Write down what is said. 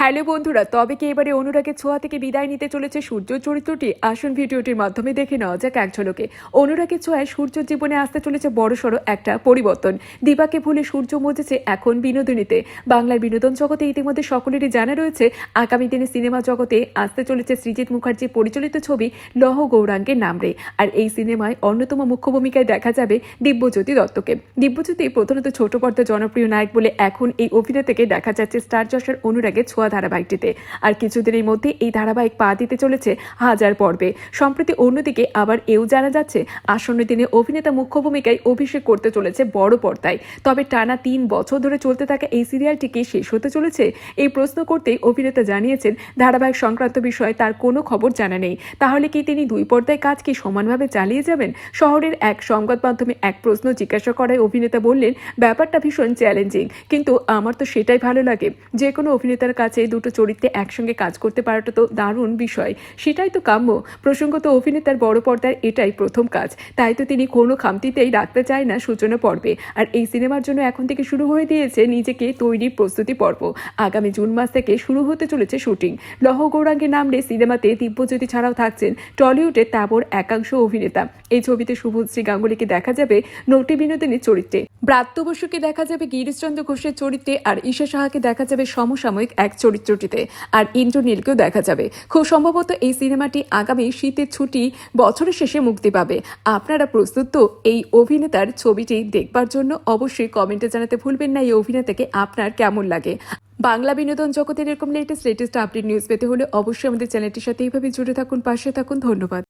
Hello বন্ধুরা, তবে কি এবারে অনুরাগের ছোঁয়া থেকে বিদায় নিতে চলেছে সূর্য চরিত্রটি? আসুন ভিডিওটির মাধ্যমে দেখে নেওয়া যাক এক ঝলকে। অনুরাগের ছোঁয়ায় সূর্য জীবনে আসতে চলেছে বড়সড় একটা পরিবর্তন। দিবাকে ভুলে সূর্য মজেছে এখন বিনোদনীতে। বাংলার বিনোদন জগতে ইতিমধ্যে সকলেরই জানা রয়েছে, আগামী দিনে সিনেমা জগতে আসতে চলেছে সৃজিত মুখার্জি পরিচালিত ছবি লহ গৌরাঙ্গের নামরে আর এই সিনেমায় অন্যতম মুখ্য ভূমিকায় দেখা যাবে দিব্যজ্যোতি দত্তকে। দিব্যজ্যোতি প্রধানত ছোট পর্দা জনপ্রিয় নায়ক বলে এখন এই অভিনেতাকে দেখা যাচ্ছে স্টার জশের অনুরাগের ছোঁয়া ধারাবাহিকটিতে। আর কিছুদিনের মধ্যে এই ধারাবাহিক পা দিতে চলেছে হাজার পর্বে। সম্প্রতি অন্যদিকে আবার এও জানা যাচ্ছে, আসন্ন দিনে অভিনেতা মুখ্য ভূমিকায় অভিষেক করতে চলেছে বড় পর্দায়। তবে টানা তিন বছর ধরে চলতে থাকা এই সিরিয়ালটি কি শেষ হতে চলেছে, এই প্রশ্ন করতেই অভিনেতা জানিয়েছেন, ধারাবাহিক সংক্রান্ত বিষয়ে তার কোনো খবর জানা নেই। তাহলে কি তিনি দুই পর্দায় কাজ কি সমানভাবে চালিয়ে যাবেন? শহরের এক সংবাদ মাধ্যমে এক প্রশ্ন জিজ্ঞাসা করায় অভিনেতা বললেন, ব্যাপারটা ভীষণ চ্যালেঞ্জিং। কিন্তু আমার তো সেটাই ভালো লাগে, যে কোনো অভিনেতার কাছে দুটো চরিত্রে একসঙ্গে কাজ করতে পারাটা তো দারুণ বিষয়। সেটাই তো কাম্য। প্রসঙ্গত অভিনেতার বড় পর্দার এটাই প্রথম কাজ। তাই তো তিনি কোনো খামতিতেই রাখতে চায় না সূচনা পর্বে। আর এই সিনেমার জন্য এখন থেকে শুরু হয়ে দিয়েছে নিজেকে তৈরির প্রস্তুতি পর্ব। আগামী জুন মাস থেকে শুরু হতে চলেছে শুটিং। লহ গৌরাঙ্গের নামে সিনেমাতে দিব্যজ্যোতি ছাড়াও থাকছেন টলিউডের তাবর একাংশ অভিনেতা। এই ছবিতে শুভশ্রী গাঙ্গুলিকে দেখা যাবে নটি বিনোদিনীর চরিত্রে। ব্রাত্য বসুকে দেখা যাবে গিরিশচন্দ্র ঘোষের চরিত্রে আর ঈশা সাহাকে দেখা যাবে সমসাময়িক এক চরিত্রটিতে। আর ইন্দ্রনীলকেও দেখা যাবে। খুব সম্ভবত এই সিনেমাটি আগামী শীতের ছুটি বছরের শেষে মুক্তি পাবে। আপনারা প্রস্তুত তো এই অভিনেতার ছবিটি দেখবার জন্য অবশ্যই কমেন্টে জানাতে ভুলবেন না এই অভিনেতাকে আপনার কেমন লাগে। বাংলা বিনোদন জগতের এরকম লেটেস্ট লেটেস্ট আপডেট নিউজ পেতে হলে অবশ্যই আমাদের চ্যানেলটির সাথে এইভাবে জুড়ে থাকুন, পাশে থাকুন। ধন্যবাদ।